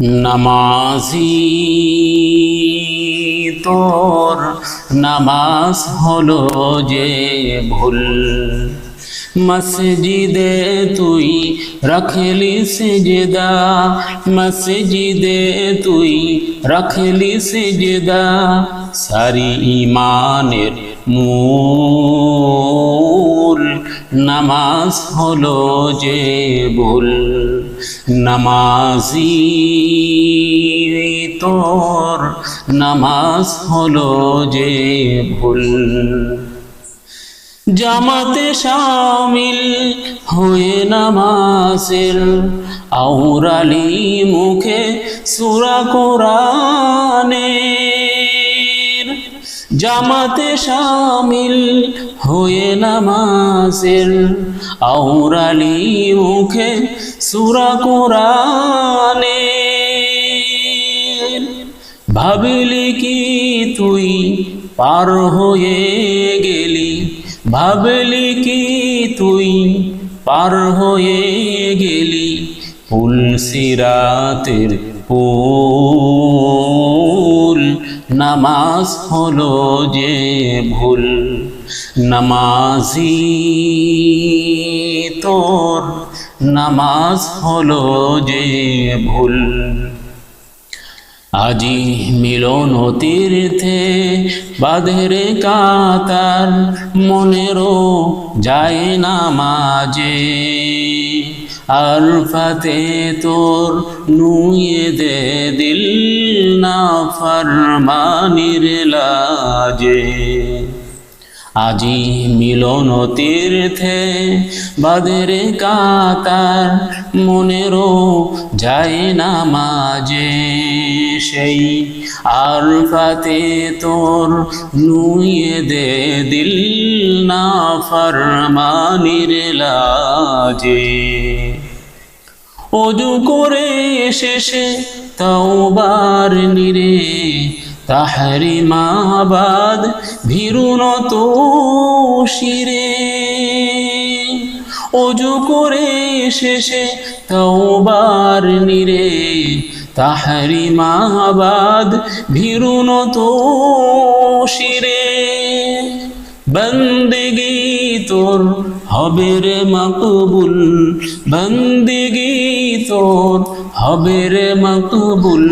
নামাজি তোর নামাজ হলো যে ভুল। মসজিদে তুই রখলি সেজদা, মসজিদে তুই রখলি সেজদা, সারি ইমানের মূল নামাজ হলো যে ভুল। নামাজি তোর নামাজ হলো যে ভুল। জামাতে শামিল হয়ে নামাজের আউরালি মুখে সুরা কোরআনের। জামাতে শামিল হয়ে নামাজের আউরালি মুখে সুরা কোরআনের ভাবলি কি তুই পার হয়ে গেলি? ভাবলি কি তুই পার হয়ে গেলি? পুল সিরাতের পুল নামাজ হলো যে ভুল। নামাজি তোর নামাজ হলো যে ভুল। আজি মিলন তীর্থে বাঁধের কাতার মনেরও যায় না মাঝে আর ফাতে তোর নুয়ে দে দিল না ফরমানির লাজে। আজি মিলন তীর্থে বাদের কাতার মনেরও যায় না মাঝে। সেই আর ফাতে তোর নুয়ে দে দিল না ফরমানির লাজে। অজু করে শেষে তওবার নিরে তাহারি মাবাদ ভীরুনত শিরে। অজু করে শেষে তওবার নিরে। তাহারি মাবাদ ভীরুনত শিরে। বন্দেগি তোর হবে রে মকবুল, বন্দেগি তোর হবে রে মকবুল।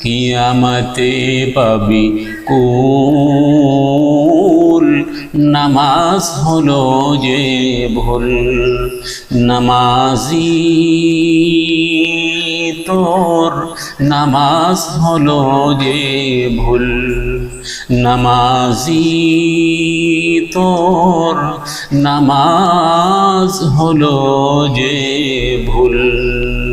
কিয়ামতে পাবি কুল। নামাজ হলো যে ভুল নামাজি তোর। নামাজ হলো যে ভুল নামাজি তোর। নামাজ হলো যে ভুল।